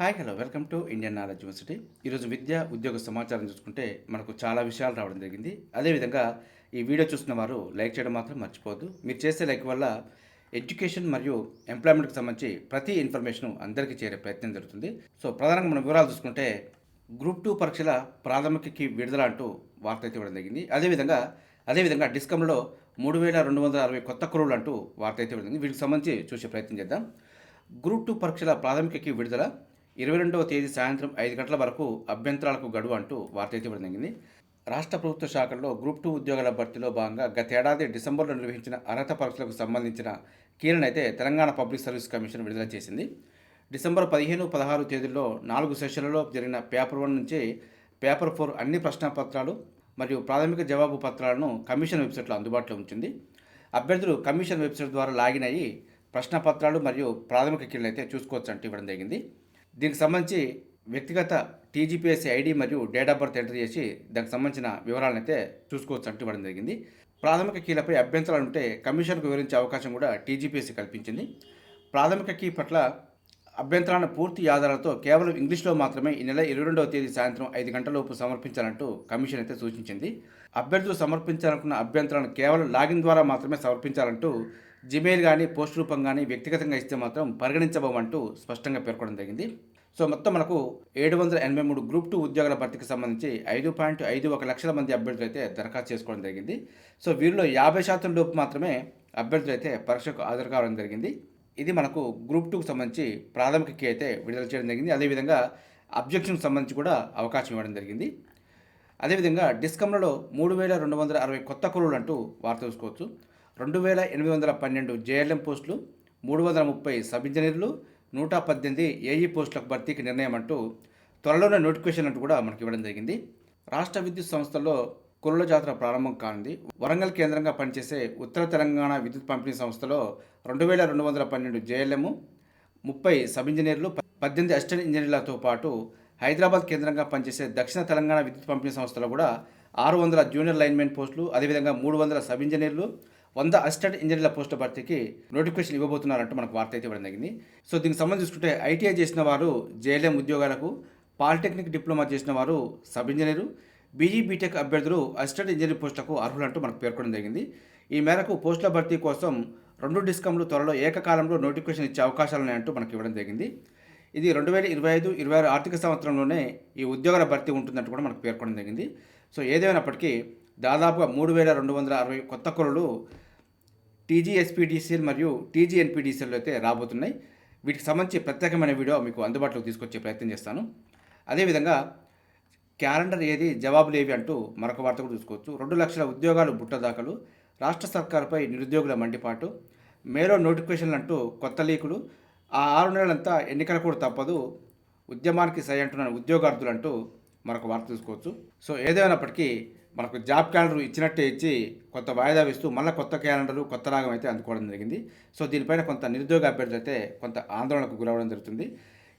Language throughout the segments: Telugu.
Hi hello. Welcome to Indian knowledge university. ఈరోజు విద్య ఉద్యోగ సమాచారం చూసుకుంటే మనకు చాలా విషయాలు రావడం జరిగింది. అదేవిధంగా ఈ వీడియో చూస్తున్న వారు లైక్ చేయడం మాత్రం మర్చిపోవద్దు. మీరు చేసే లైక్ వల్ల ఎడ్యుకేషన్ మరియు ఎంప్లాయ్మెంట్కి సంబంధించి ప్రతి ఇన్ఫర్మేషన్ అందరికీ చేరే ప్రయత్నం జరుగుతుంది. సో ప్రధానంగా మనం వివరాలు చూసుకుంటే గ్రూప్ టూ పరీక్షల ప్రాథమికకి విడుదల అంటూ వార్త అయితే ఇవ్వడం జరిగింది. అదేవిధంగా అదేవిధంగా డిస్కంలో మూడు వేల రెండు వందల అరవై కొత్త కురువులు అంటూ వార్త అయితే ఇవ్వడం జరిగింది. వీటికి సంబంధించి చూసే ప్రయత్నం చేద్దాం. గ్రూప్ టూ పరీక్షల ప్రాథమికకి విడుదల. ఇరవై రెండవ తేదీ సాయంత్రం ఐదు గంటల వరకు అభ్యంతరాలకు గడువు అంటూ వార్త అయితే ఇవ్వడం జరిగింది. రాష్ట్ర ప్రభుత్వ శాఖల్లో గ్రూప్ టూ ఉద్యోగాల భర్తీలో భాగంగా గతేడాది డిసెంబర్లో నిర్వహించిన అర్హత పరీక్షలకు సంబంధించిన కీలనైతే తెలంగాణ పబ్లిక్ సర్వీస్ కమిషన్ విడుదల చేసింది. డిసెంబర్ పదిహేను పదహారు తేదీల్లో నాలుగు సెషన్లలో జరిగిన పేపర్ వన్ నుంచి పేపర్ ఫోర్ అన్ని ప్రశ్నపత్రాలు మరియు ప్రాథమిక జవాబు పత్రాలను కమిషన్ వెబ్సైట్లో అందుబాటులో ఉంచింది. అభ్యర్థులు కమిషన్ వెబ్సైట్ ద్వారా లాగిన్ అయ్యి ప్రశ్నపత్రాలు మరియు ప్రాథమిక కీలను అయితే చూసుకోవచ్చు అంటూ ఇవ్వడం జరిగింది. దీనికి సంబంధించి వ్యక్తిగత టీజీపీఎస్సీ ఐడి మరియు డేట్ ఆఫ్ బర్త్ ఎంటర్ చేసి దానికి సంబంధించిన వివరాలను అయితే చూసుకోవచ్చు అంటూ ఇవ్వడం జరిగింది. ప్రాథమిక కీలపై అభ్యంతరాలు ఉంటే కమిషన్కు వివరించే అవకాశం కూడా టీజీపీఎస్సీ కల్పించింది. ప్రాథమిక కీ పట్ల అభ్యంతరాలను పూర్తి ఆధారాలతో కేవలం ఇంగ్లీష్లో మాత్రమే ఈ నెల ఇరవై రెండవ తేదీ సాయంత్రం ఐదు గంటలలోపు సమర్పించాలంటూ కమిషన్ అయితే సూచించింది. అభ్యర్థులు సమర్పించాలనుకున్న అభ్యంతరాలను కేవలం లాగిన్ ద్వారా మాత్రమే సమర్పించాలంటూ జిమెయిల్ కానీ పోస్ట్ రూపం కానీ వ్యక్తిగతంగా ఇస్తే మాత్రం పరిగణించబోమంటూ స్పష్టంగా పేర్కొనడం జరిగింది. సో మొత్తం మనకు ఏడు వందల ఎనభై మూడు గ్రూప్ టూ ఉద్యోగాల భర్తీకి సంబంధించి ఐదు పాయింట్ ఐదు ఒక లక్షల మంది అభ్యర్థులు అయితే దరఖాస్తు చేసుకోవడం జరిగింది. సో వీరిలో యాభై శాతం లోపు మాత్రమే అభ్యర్థులు అయితే పరీక్షకు హాజరు కావడం జరిగింది. ఇది మనకు గ్రూప్ టూకు సంబంధించి ప్రాథమిక కీ అయితే విడుదల చేయడం జరిగింది. అదేవిధంగా అబ్జెక్షన్కి సంబంధించి కూడా అవకాశం ఇవ్వడం జరిగింది. అదేవిధంగా డిస్కమ్లలో మూడు వేల రెండు వందల అరవై కొత్త కొలువులు అంటూ వార్త చూసుకోవచ్చు. రెండు వేల ఎనిమిది వందల పన్నెండు జేఎల్ఎం పోస్టులు మూడు వందల ముప్పై సబ్ ఇంజనీర్లు నూట పద్దెనిమిది ఏఈ పోస్టులకు భర్తీకి నిర్ణయం అంటూ త్వరలోనే నోటిఫికేషన్ అంటూ కూడా మనకి ఇవ్వడం జరిగింది. రాష్ట్ర విద్యుత్ సంస్థల్లో కుర్ల జాతర ప్రారంభం కానుంది. వరంగల్ కేంద్రంగా పనిచేసే ఉత్తర తెలంగాణ విద్యుత్ పంపిణీ సంస్థలో రెండు వేల రెండు వందల పన్నెండు జేఎల్ఎం ముప్పై సబ్ ఇంజనీర్లు పద్దెనిమిది అసిస్టెంట్ ఇంజనీర్లతో పాటు హైదరాబాద్ కేంద్రంగా పనిచేసే దక్షిణ తెలంగాణ విద్యుత్ పంపిణీ సంస్థలో కూడా ఆరు వందల జూనియర్ లైన్మెన్ పోస్టులు అదేవిధంగా మూడు వందల సబ్ ఇంజనీర్లు వంద అసిస్టెంట్ ఇంజనీర్ల పోస్టుల భర్తీకి నోటిఫికేషన్ ఇవ్వబోతున్నారంటూ మనకు వార్త అయితే ఇవ్వడం జరిగింది. సో దీనికి సంబంధించి చూసుకుంటే ఐటీఐ చేసిన వారు జేఎల్ఎం ఉద్యోగాలకు పాలిటెక్నిక్ డిప్లొమా చేసిన వారు సబ్ ఇంజనీరు బీజీ బీటెక్ అభ్యర్థులు అసిస్టెంట్ ఇంజనీర్ పోస్టులకు అర్హులంటూ మనకు పేర్కొనడం జరిగింది. ఈ మేరకు పోస్టుల భర్తీ కోసం రెండు డిస్కంలు త్వరలో ఏకకాలంలో నోటిఫికేషన్ ఇచ్చే అవకాశాలు ఉన్నాయంటూ మనకు ఇవ్వడం జరిగింది. ఇది రెండు వేల ఇరవై ఐదు ఇరవై ఆరు ఆర్థిక సంవత్సరంలోనే ఈ ఉద్యోగాల భర్తీ ఉంటుందంటూ కూడా మనకు పేర్కొనడం జరిగింది. సో ఏదేమైనప్పటికీ దాదాపుగా మూడు వేల రెండు వందల అరవై కొత్త కొరలు టీజీఎస్పీడీసీఎల్ మరియు టీజీఎన్పీడీసీఎల్ అయితే రాబోతున్నాయి. వీటికి సంబంధించి ప్రత్యేకమైన వీడియో మీకు అందుబాటులోకి తీసుకొచ్చే ప్రయత్నం చేస్తాను. అదేవిధంగా క్యాలెండర్ ఏది జవాబులు ఏవి అంటూ మరొక వార్త కూడా చూసుకోవచ్చు. రెండు లక్షల ఉద్యోగాలు బుట్ట దాఖలు రాష్ట్ర సర్కారుపై నిరుద్యోగుల మండిపాటు మేలో నోటిఫికేషన్లు అంటూ కొత్త లీకులు ఆ ఆరు నెలలంతా ఎన్నికలు కూడా తప్పదు ఉద్యమానికి సై అంటున్న ఉద్యోగార్థులు అంటూ మరొక వార్త చూసుకోవచ్చు. సో ఏదేమైనప్పటికీ మనకు జాబ్ క్యాలెండర్ ఇచ్చినట్టే ఇచ్చి కొత్త వాయిదా వేస్తూ మళ్ళీ కొత్త క్యాలెండరు కొత్త రాగం అయితే అందుకోవడం జరిగింది. సో దీనిపైన కొంత నిరుద్యోగ అభ్యర్థులు అయితే కొంత ఆందోళనకు గురవడం జరుగుతుంది.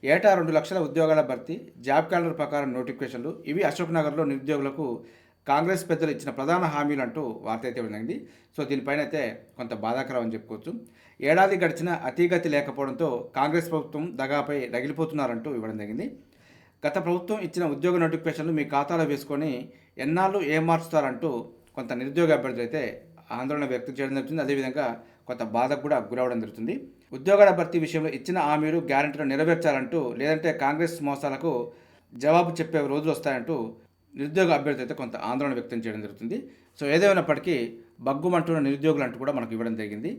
ఏటా రెండు లక్షల ఉద్యోగాల భర్తీ జాబ్ క్యాలెండర్ ప్రకారం నోటిఫికేషన్లు ఇవి అశోక్ నగర్లో నిరుద్యోగులకు కాంగ్రెస్ పెద్దలు ఇచ్చిన ప్రధాన హామీలు అంటూ వార్త అయితే జరిగింది. సో దీనిపైన అయితే కొంత బాధాకరం అని చెప్పుకోవచ్చు. ఏడాది గడిచిన అతీగతి లేకపోవడంతో కాంగ్రెస్ ప్రభుత్వం దగాపై రగిలిపోతున్నారంటూ ఇవ్వడం జరిగింది. గత ప్రభుత్వం ఇచ్చిన ఉద్యోగ నోటిఫికేషన్లు మీ ఖాతాలో వేసుకొని ఎన్నాళ్ళు ఏ మార్చుతారంటూ కొంత నిరుద్యోగ అభ్యర్థులు అయితే ఆందోళన వ్యక్తం చేయడం జరుగుతుంది. అదేవిధంగా కొంత బాధకు కూడా గురవడం జరుగుతుంది. ఉద్యోగాల భర్తీ విషయంలో ఇచ్చిన హామీలు గ్యారంటీలు నెరవేర్చాలంటూ లేదంటే కాంగ్రెస్ మోసాలకు జవాబు చెప్పే రోజులు వస్తాయంటూ నిరుద్యోగ అభ్యర్థి అయితే కొంత ఆందోళన వ్యక్తం చేయడం జరుగుతుంది. సో ఏదేమైనప్పటికీ బగ్గుమంటున్న నిరుద్యోగులు అంటూ కూడా మనకు ఇవ్వడం జరిగింది.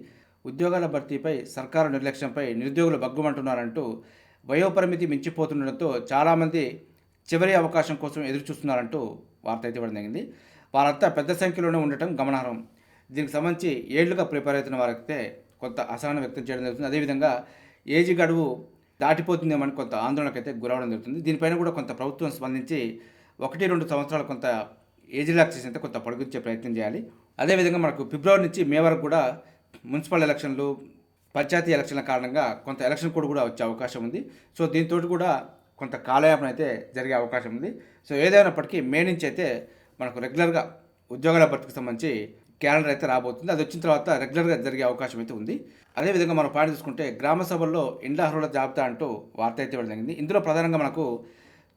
ఉద్యోగాల భర్తీపై సర్కారు నిర్లక్ష్యంపై నిరుద్యోగులు బగ్గుమంటున్నారంటూ వయోపరిమితి మించిపోతుండడంతో చాలామంది చివరి అవకాశం కోసం ఎదురు చూస్తున్నారంటూ వార్త అయితే ఇవ్వడం జరిగింది. వారంతా పెద్ద సంఖ్యలోనే ఉండటం గమనార్హం. దీనికి సంబంధించి ఏళ్ళుగా ప్రిపేర్ అవుతున్న వారైతే కొంత అసహనం వ్యక్తం చేయడం జరుగుతుంది. అదేవిధంగా ఏజ్ గడువు దాటిపోతుందేమని కొంత ఆందోళనకైతే గురవడం జరుగుతుంది. దీనిపైన కూడా కొంత ప్రభుత్వం స్పందించి ఒకటి రెండు సంవత్సరాలు కొంత ఏజ్ రిలాక్సేషన్ అయితే కొంత పొడిగించే ప్రయత్నం చేయాలి. అదేవిధంగా మనకు ఫిబ్రవరి నుంచి మే వరకు కూడా మున్సిపల్ ఎలక్షన్లు పంచాయతీ ఎలక్షన్ల కారణంగా కొంత ఎలక్షన్ కోడ్ కూడా వచ్చే అవకాశం ఉంది. సో దీంతో కూడా కొంత కాలయాపన అయితే జరిగే అవకాశం ఉంది. సో ఏదైనప్పటికీ మే నుంచి అయితే మనకు రెగ్యులర్గా ఉద్యోగాల భర్తీకి సంబంధించి క్యాలెండర్ అయితే రాబోతుంది. అది వచ్చిన తర్వాత రెగ్యులర్గా జరిగే అవకాశం అయితే ఉంది. అదేవిధంగా మనం పాయింట్ చూసుకుంటే గ్రామ సభల్లో ఇండ్ల అర్హుల జాబితా అంటూ వార్త అయితే ఇవ్వడం జరిగింది. ఇందులో ప్రధానంగా మనకు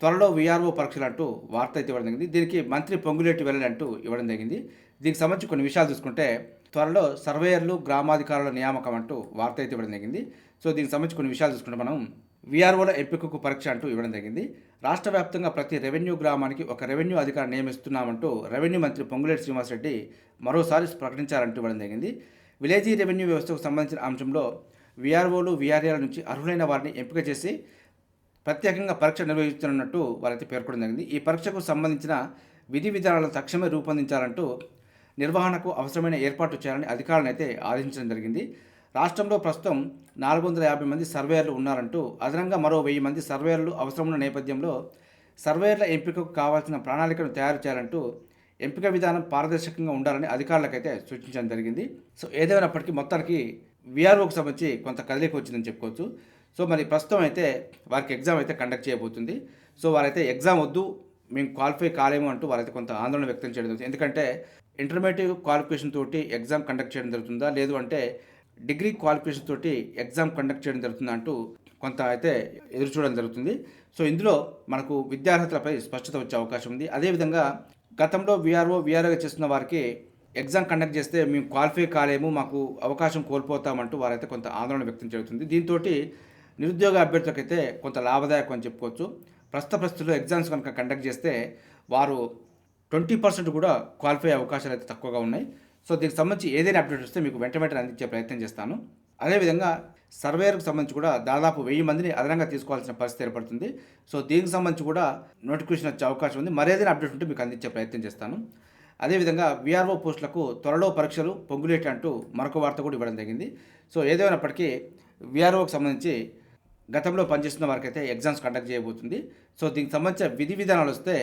త్వరలో విఆర్ఓ పరీక్షలు అంటూ వార్త అయితే ఇవ్వడం జరిగింది. దీనికి మంత్రి పొంగులేటి వెళ్ళని ఇవ్వడం జరిగింది. దీనికి సంబంధించి కొన్ని విషయాలు చూసుకుంటే త్వరలో సర్వేయర్లు గ్రామాధికారుల నియామకం అంటూ వార్త అయితే ఇవ్వడం జరిగింది. సో దీనికి సంబంధించి కొన్ని విషయాలు చూసుకుంటే మనం విఆర్ఓల ఎంపికకు పరీక్ష అంటూ ఇవ్వడం జరిగింది. రాష్ట్ర వ్యాప్తంగా ప్రతి రెవెన్యూ గ్రామానికి ఒక రెవెన్యూ అధికారి నియమిస్తున్నామంటూ రెవెన్యూ మంత్రి పొంగులేటి శ్రీనివాసరెడ్డి మరోసారి ప్రకటించారంటూ ఇవ్వడం జరిగింది. విలేజీ రెవెన్యూ వ్యవస్థకు సంబంధించిన అంశంలో విఆర్ఓలు విఆర్ఏల నుంచి అర్హులైన వారిని ఎంపిక చేసి ప్రత్యేకంగా పరీక్ష నిర్వహిస్తున్నట్టు వారైతే పేర్కొనడం జరిగింది. ఈ పరీక్షకు సంబంధించిన విధి విధానాలను తక్షణమే రూపొందించాలంటూ నిర్వహణకు అవసరమైన ఏర్పాట్లు చేయాలని అధికారులను అయితే ఆదేశించడం జరిగింది. రాష్ట్రంలో ప్రస్తుతం నాలుగు వందల యాభై మంది సర్వేయర్లు ఉన్నారంటూ అదనంగా మరో వెయ్యి మంది సర్వేయర్లు అవసరమున్న నేపథ్యంలో సర్వేయర్ల ఎంపికకు కావాల్సిన ప్రణాళికను తయారు చేయాలంటూ ఎంపిక విధానం పారదర్శకంగా ఉండాలని అధికారులకైతే సూచించడం జరిగింది. సో ఏదేమైనప్పటికీ మొత్తానికి విఆర్ఓకి సంబంధించి కొంత కదలిక వచ్చిందని చెప్పుకోవచ్చు. సో మరి ప్రస్తుతం అయితే వారికి ఎగ్జామ్ అయితే కండక్ట్ చేయబోతుంది. సో వారైతే ఎగ్జామ్ వద్దు మేము క్వాలిఫై కాలేము అంటూ వారైతే కొంత ఆందోళన వ్యక్తం చేయడం ఎందుకంటే ఇంటర్మీడియట్ క్వాలిఫికేషన్ తోటి ఎగ్జామ్ కండక్ట్ చేయడం జరుగుతుందా? లేదు అంటే డిగ్రీ క్వాలిఫికేషన్ తోటి ఎగ్జామ్ కండక్ట్ చేయడం జరుగుతుందా అంటూ కొంత అయితే ఎదురు చూడడం జరుగుతుంది. సో ఇందులో మనకు విద్యార్హతలపై స్పష్టత వచ్చే అవకాశం ఉంది. అదేవిధంగా గతంలో విఆర్ఓ విఆర్ఓగా చేస్తున్న వారికి ఎగ్జామ్ కండక్ట్ చేస్తే మేము క్వాలిఫై కాలేము మాకు అవకాశం కోల్పోతామంటూ వారైతే కొంత ఆందోళన వ్యక్తం జరుగుతుంది దీంతో నిరుద్యోగ అభ్యర్థులకైతే కొంత లాభదాయకం అని చెప్పుకోవచ్చు. ప్రస్తుత పరిస్థితుల్లో ఎగ్జామ్స్ కనుక కండక్ట్ చేస్తే వారు ట్వంటీ పర్సెంట్ కూడా క్వాలిఫై అవకాశాలు అయితే తక్కువగా ఉన్నాయి. సో దీనికి సంబంధించి ఏదైనా అప్డేట్ వస్తే మీకు వెంట వెంటనే అందించే ప్రయత్నం చేస్తాను. అదేవిధంగా సర్వేయర్కు సంబంధించి కూడా దాదాపు వెయ్యి మందిని అదనంగా తీసుకోవాల్సిన పరిస్థితి ఏర్పడుతుంది. సో దీనికి సంబంధించి కూడా నోటిఫికేషన్ వచ్చే అవకాశం ఉంది. మరేదైనా అప్డేట్ ఉంటే మీకు అందించే ప్రయత్నం చేస్తాను. అదేవిధంగా విఆర్ఓ పోస్టులకు త్వరలో పరీక్షలు పొంగులేటి అంటూ మరొక వార్త కూడా ఇవ్వడం జరిగింది. సో ఏదేమైనప్పటికీ విఆర్ఓకి సంబంధించి గతంలో పనిచేస్తున్న వారికైతే ఎగ్జామ్స్ కండక్ట్ చేయబోతుంది. సో దీనికి సంబంధించిన విధి విధానాలు వస్తే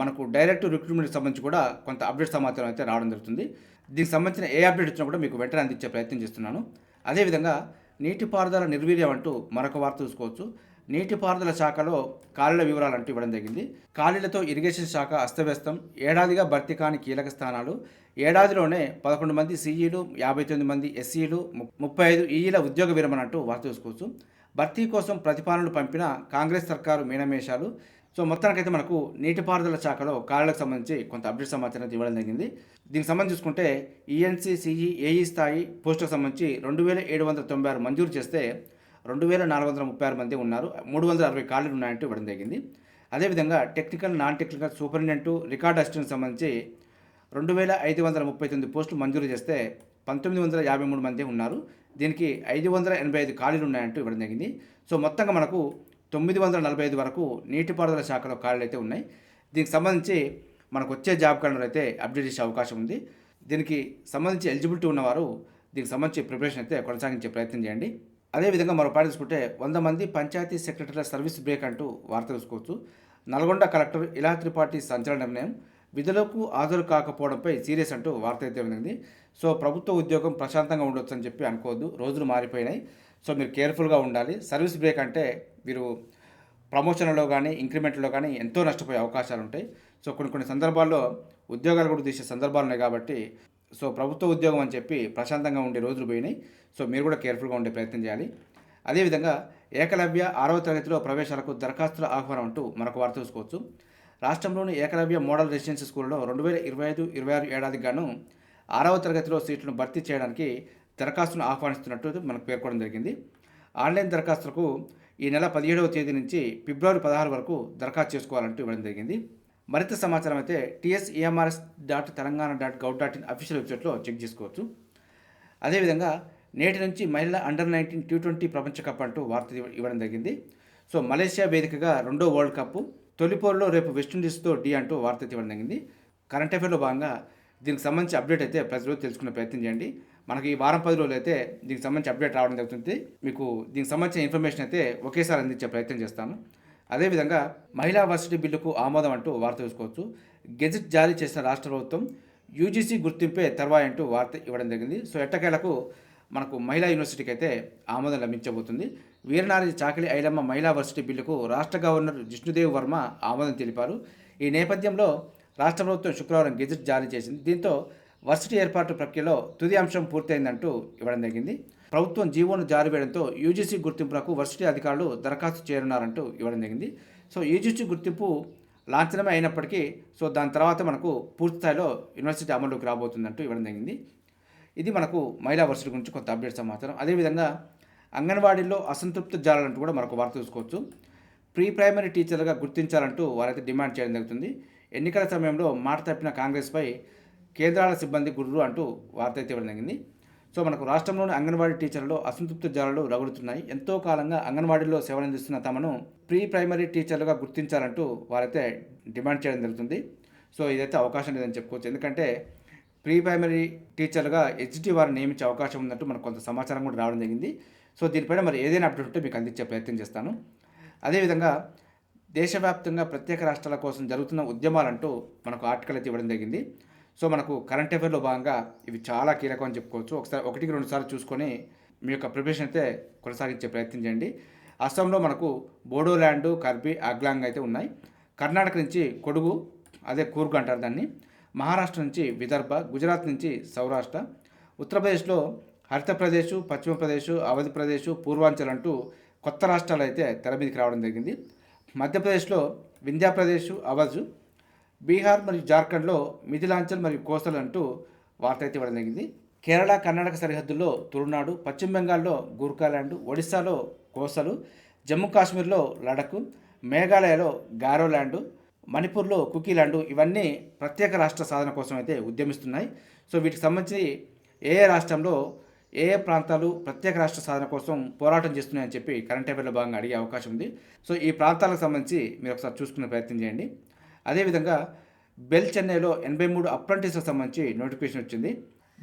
మనకు డైరెక్ట్ రిక్రూట్మెంట్కి సంబంధించి కూడా కొంత అప్డేట్ సమాచారం అయితే రావడం జరుగుతుంది. దీనికి సంబంధించిన ఏ అప్డేట్ వచ్చినా కూడా మీకు వెంటనే అందించే ప్రయత్నం చేస్తున్నాను. అదేవిధంగా నీటిపారుదల నిర్వీర్యం అంటూ మరొక వార్త చూసుకోవచ్చు. నీటిపారుదల శాఖలో ఖాళీల వివరాలు అంటూ ఇవ్వడం జరిగింది. ఖాళీలతో ఇరిగేషన్ శాఖ అస్తవ్యస్తం. ఏడాదిగా భర్తీ కాని కీలక స్థానాలు. ఏడాదిలోనే పదకొండు మంది సీఈలు యాభై తొమ్మిది మంది ఎస్సీలు ముప్పై ఐదు ఈఈల ఉద్యోగ విరమణ అంటూ వార్త చూసుకోవచ్చు. భర్తీ కోసం ప్రతిపాదనలు పంపిన కాంగ్రెస్ సర్కారు మీనమేషాలు. సో మొత్తానికైతే మనకు నీటిపారుదల శాఖలో ఖాళీలకు సంబంధించి కొంత అప్డేట్ సమాచారం ఇవ్వడం జరిగింది. దీనికి సంబంధించి చూసుకుంటే ఈఎన్సీ సిఈ ఏఈ స్థాయి పోస్టుకు సంబంధించి రెండు వేల ఏడు వందల తొంభై ఆరు మంజూరు చేస్తే రెండు వేల నాలుగు వందల ముప్పై ఆరు మంది ఉన్నారు. మూడు వందల అరవై ఖాళీలు ఉన్నాయంటూ ఇవ్వడం జరిగింది. అదేవిధంగా technical non technical superintendent record assistant సంబంధించి రెండు వేల ఐదు వందల ముప్పై తొమ్మిది పోస్టులు మంజూరు చేస్తే పంతొమ్మిది వందల యాభై మూడు మంది ఉన్నారు. దీనికి ఐదు వందల ఎనభై ఐదు ఖాళీలు ఉన్నాయంటూ ఇవ్వడం జరిగింది. సో మొత్తంగా మనకు తొమ్మిది వందల నలభై ఐదు వరకు నీటిపారుదల శాఖలో ఖాళీలు అయితే ఉన్నాయి. దీనికి సంబంధించి మనకు వచ్చే జాబ్ క్యాలెండర్ అయితే అప్డేట్ చేసే అవకాశం ఉంది. దీనికి సంబంధించి ఎలిజిబిలిటీ ఉన్నవారు దీనికి సంబంధించి ప్రిపరేషన్ అయితే కొనసాగించే ప్రయత్నం చేయండి. అదేవిధంగా మరో పాట తీసుకుంటే వంద మంది పంచాయతీ సెక్రటరీల సర్వీస్ బ్రేక్ అంటూ వార్త చూసుకోవచ్చు నల్గొండ కలెక్టర్ ఇలా త్రిపాఠి సంచలన నిర్ణయం. విధులకు హాజరు కాకపోవడంపై సీరియస్ అంటూ వార్త అయితే ఉంది సో ప్రభుత్వ ఉద్యోగం ప్రశాంతంగా ఉండొచ్చు అని చెప్పి అనుకోవద్దు. రోజులు మారిపోయినాయి. సో మీరు కేర్ఫుల్గా ఉండాలి. సర్వీస్ బ్రేక్ అంటే మీరు ప్రమోషన్లో కానీ ఇంక్రిమెంట్లో కానీ ఎంతో నష్టపోయే అవకాశాలు ఉంటాయి. సో కొన్ని కొన్ని సందర్భాల్లో ఉద్యోగాలు కూడా తీసే సందర్భాలు ఉన్నాయి కాబట్టి సో ప్రభుత్వ ఉద్యోగం అని చెప్పి ప్రశాంతంగా ఉండే రోజులు పోయినాయి. సో మీరు కూడా కేర్ఫుల్గా ఉండే ప్రయత్నం చేయాలి. అదేవిధంగా ఏకలవ్య ఆరవ తరగతిలో ప్రవేశాలకు దరఖాస్తుల ఆహ్వానం అంటూ మరొక వార్త చూసుకోవచ్చు. రాష్ట్రంలోని ఏకలవ్య మోడల్ రెసిడెన్సీ స్కూల్లో రెండు వేల ఇరవై ఐదు ఇరవై ఆరు ఏడాదికి గాను ఆరవ తరగతిలో సీట్లను భర్తీ చేయడానికి దరఖాస్తును ఆహ్వానిస్తున్నట్టు మనకు పేర్కొనడం జరిగింది. ఆన్లైన్ దరఖాస్తులకు ఈ నెల పదిహేడవ తేదీ నుంచి ఫిబ్రవరి పదహారు వరకు దరఖాస్తు చేసుకోవాలంటూ ఇవ్వడం జరిగింది. మరింత సమాచారం అయితే TSEMRS dot Telangana dot gov dot in official వెబ్సైట్లో చెక్ చేసుకోవచ్చు. అదేవిధంగా నేటి నుంచి మహిళల అండర్ నైన్టీన్ టీ ట్వంటీ ప్రపంచ కప్ అంటూ వార్త ఇవ్వడం జరిగింది. సో మలేషియా వేదికగా రెండో వరల్డ్ కప్ తొలిపోరులో రేపు వెస్టిండీస్తో డి అంటూ వార్త ఇవ్వడం జరిగింది. కరెంట్ అఫేర్లో భాగంగా దీనికి సంబంధించి అప్డేట్ అయితే ప్రజలు తెలుసుకునే ప్రయత్నం చేయండి. మనకి ఈ వారం పది రోజులు అయితే దీనికి సంబంధించి అప్డేట్ రావడం జరుగుతుంది. మీకు దీనికి సంబంధించిన ఇన్ఫర్మేషన్ అయితే ఒకేసారి అందించే ప్రయత్నం చేస్తాను. అదేవిధంగా మహిళా వర్సిటీ బిల్లుకు ఆమోదం అంటూ వార్త చూసుకోవచ్చు గెజెట్ జారీ చేసిన రాష్ట్ర ప్రభుత్వం యూజీసీ గుర్తింపే తర్వాయి అంటూ వార్త ఇవ్వడం జరిగింది. సో ఎట్టకేలకు మనకు మహిళా యూనివర్సిటీకి అయితే ఆమోదం లభించబోతుంది. వీరనారి చాకలి ఐలమ్మ మహిళా వర్సిటీ బిల్లుకు రాష్ట్ర గవర్నర్ జిష్ణుదేవ్ వర్మ ఆమోదం తెలిపారు. ఈ నేపథ్యంలో రాష్ట్ర ప్రభుత్వం శుక్రవారం గెజెట్ జారీ చేసింది. దీంతో వర్సిటీ ఏర్పాటు ప్రక్రియలో తుది అంశం పూర్తయిందంటూ ఇవ్వడం జరిగింది. ప్రభుత్వం జీవోను జారీ వేయడంతో యూజీసీ గుర్తింపులకు వర్సిటీ అధికారులు దరఖాస్తు చేయనున్నారంటూ ఇవ్వడం జరిగింది. సో యూజీసీ గుర్తింపు లాంఛనమే అయినప్పటికీ సో దాని తర్వాత మనకు పూర్తి స్థాయిలో యూనివర్సిటీ అమలులోకి రాబోతుందంటూ ఇవ్వడం జరిగింది. ఇది మనకు మహిళా వర్సిటీ గురించి కొంత అప్డేట్ సమాచారం. అదేవిధంగా అంగన్వాడీలో అసంతృప్త జాలంటూ కూడా మనకు వార్త చూసుకోవచ్చు. ప్రీ ప్రైమరీ టీచర్లుగా గుర్తించాలంటూ వారైతే డిమాండ్ చేయడం జరుగుతుంది. ఎన్నికల సమయంలో మాట తప్పిన కాంగ్రెస్పై కేంద్రాల సిబ్బంది గుర్రు అంటూ వార్త అయితే ఇవ్వడం జరిగింది. సో మనకు రాష్ట్రంలోని అంగన్వాడీ టీచర్లలో అసంతృప్త జాలలు రగులుతున్నాయి. ఎంతో కాలంగా అంగన్వాడీలో సేవలందిస్తున్న తమను ప్రీ ప్రైమరీ టీచర్లుగా గుర్తించాలంటూ వారైతే డిమాండ్ చేయడం జరుగుతుంది. సో ఇదైతే అవకాశం లేదని చెప్పుకోవచ్చు. ఎందుకంటే ప్రీ ప్రైమరీ టీచర్లుగా హెచ్డి వారిని నియమించే అవకాశం ఉందంటూ మనకు కొంత సమాచారం కూడా రావడం జరిగింది. సో దీనిపైన మరి ఏదైనా అప్డేట్ ఉంటే మీకు అందించే ప్రయత్నం చేస్తాను. అదేవిధంగా దేశవ్యాప్తంగా ప్రత్యేక రాష్ట్రాల కోసం జరుగుతున్న ఉద్యమాలంటూ మనకు ఆర్టికల్ అయితే ఇవ్వడం జరిగింది. సో మనకు కరెంట్ అఫైర్లో భాగంగా ఇవి చాలా కీలకం అని చెప్పుకోవచ్చు. ఒకసారి ఒకటికి రెండు సార్లు చూసుకొని మీ యొక్క ప్రిపరేషన్ అయితే కొనసాగించే ప్రయత్నం చేయండి. అస్సాంలో మనకు బోడోల్యాండ్ కర్బీ అగ్లాంగ్ అయితే ఉన్నాయి. కర్ణాటక నుంచి కొడుగు అదే కూర్గ్ అంటారు దాన్ని. మహారాష్ట్ర నుంచి విదర్భ గుజరాత్ నుంచి సౌరాష్ట్ర. ఉత్తరప్రదేశ్లో హరితప్రదేశ్ పశ్చిమ ప్రదేశ్ అవధి ప్రదేశ్ పూర్వాంచల్ అంటూ కొత్త రాష్ట్రాలు అయితే తెర మీదకి రావడం జరిగింది. మధ్యప్రదేశ్లో వింధ్యాప్రదేశ్ అవధ్ బీహార్ మరియు జార్ఖండ్లో మిథిలాంచల్ మరియు కోసల్ అంటూ వార్త అయితే ఇవ్వడం జరిగింది. కేరళ కర్ణాటక సరిహద్దుల్లో తురునాడు పశ్చిమ బెంగాల్లో గూర్ఖాలాండ్ ఒడిశాలో కోసలు జమ్మూ కాశ్మీర్లో లడక్ మేఘాలయలో గారోల్యాండ్ మణిపూర్లో కుకీలాండ్ ఇవన్నీ ప్రత్యేక రాష్ట్ర సాధన కోసం అయితే ఉద్యమిస్తున్నాయి. సో వీటికి సంబంధించి ఏ ఏ రాష్ట్రంలో ఏ ఏ ప్రాంతాలు ప్రత్యేక రాష్ట్ర సాధన కోసం పోరాటం చేస్తున్నాయని చెప్పి కరెంట్ అఫైర్లో భాగంగా అడిగే అవకాశం ఉంది. సో ఈ ప్రాంతాలకు సంబంధించి మీరు ఒకసారి చూసుకునే ప్రయత్నం చేయండి. అదేవిధంగా బెల్ చెన్నైలో ఎనభై మూడు అప్రెంటిస్కి సంబంధించి నోటిఫికేషన్ వచ్చింది.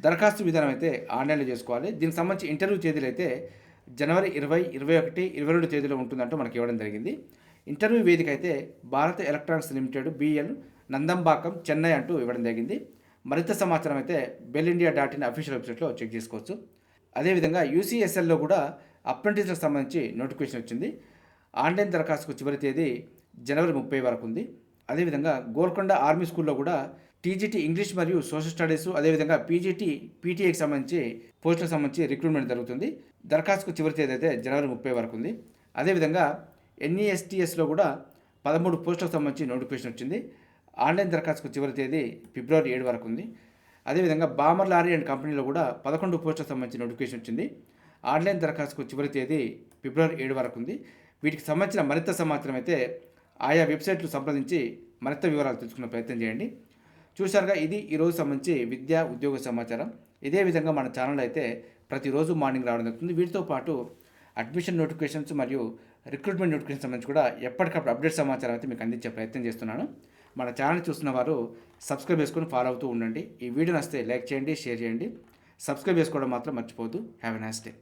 దరఖాస్తు విధానం అయితే ఆన్లైన్లో చేసుకోవాలి. దీనికి సంబంధించి ఇంటర్వ్యూ తేదీలు అయితే జనవరి ఇరవై ఇరవై ఒకటి ఇరవై రెండు తేదీలో ఉంటుందంటూ మనకి ఇవ్వడం జరిగింది. ఇంటర్వ్యూ వేదిక అయితే Bharat electronics limited BL Nandambakkam Chennai అంటూ ఇవ్వడం జరిగింది. మరింత సమాచారం అయితే BEL India dot in official వెబ్సైట్లో చెక్ చేసుకోవచ్చు. అదేవిధంగా యూసీఎస్ఎల్లో కూడా అప్రెంటిస్లకు సంబంధించి నోటిఫికేషన్ వచ్చింది. ఆన్లైన్ దరఖాస్తుకు చివరి తేదీ జనవరి ముప్పై వరకు ఉంది. అదేవిధంగా గోల్కొండ ఆర్మీ స్కూల్లో కూడా టీజీటీ ఇంగ్లీష్ మరియు సోషల్ స్టడీస్ అదేవిధంగా పీజీటీ పీటీఏకి సంబంధించి పోస్టులకు సంబంధించి రిక్రూట్మెంట్ జరుగుతుంది. దరఖాస్తుకు చివరి తేదీ అయితే జనవరి ముప్పై వరకు ఉంది. అదేవిధంగా ఎన్ఈఎస్టీఎస్లో కూడా పదమూడు పోస్టులకు సంబంధించి నోటిఫికేషన్ వచ్చింది. ఆన్లైన్ దరఖాస్తుకు చివరి తేదీ ఫిబ్రవరి ఏడు వరకు ఉంది. అదేవిధంగా బామర్ లారీ అండ్ కంపెనీలో కూడా పదకొండు పోస్టులకు సంబంధించి నోటిఫికేషన్ వచ్చింది. ఆన్లైన్ దరఖాస్తుకు చివరి తేదీ ఫిబ్రవరి ఏడు వరకు ఉంది. వీటికి సంబంధించిన మరింత సమాచారం అయితే ఆయా వెబ్సైట్లు సంప్రదించి మరింత వివరాలు తెలుసుకునే ప్రయత్నం చేయండి. చూశారుగా ఇది ఈరోజు సంబంధించి విద్యా ఉద్యోగ సమాచారం. ఇదే విధంగా మన ఛానల్ అయితే ప్రతిరోజు మార్నింగ్ రావడం జరుగుతుంది. వీటితో పాటు అడ్మిషన్ నోటిఫికేషన్స్ మరియు రిక్రూట్మెంట్ నోటిఫికేషన్ సంబంధించి కూడా ఎప్పటికప్పుడు అప్డేట్ సమాచారం అయితే మీకు అందించే ప్రయత్నం చేస్తున్నాను. మన ఛానల్ చూస్తున్న వారు సబ్స్క్రైబ్ చేసుకొని ఫాలో అవుతూ ఉండండి. ఈ వీడియో నస్తే లైక్ చేయండి షేర్ చేయండి. సబ్స్క్రైబ్ చేసుకోవడం మాత్రం మర్చిపోవద్దు. Have a nice day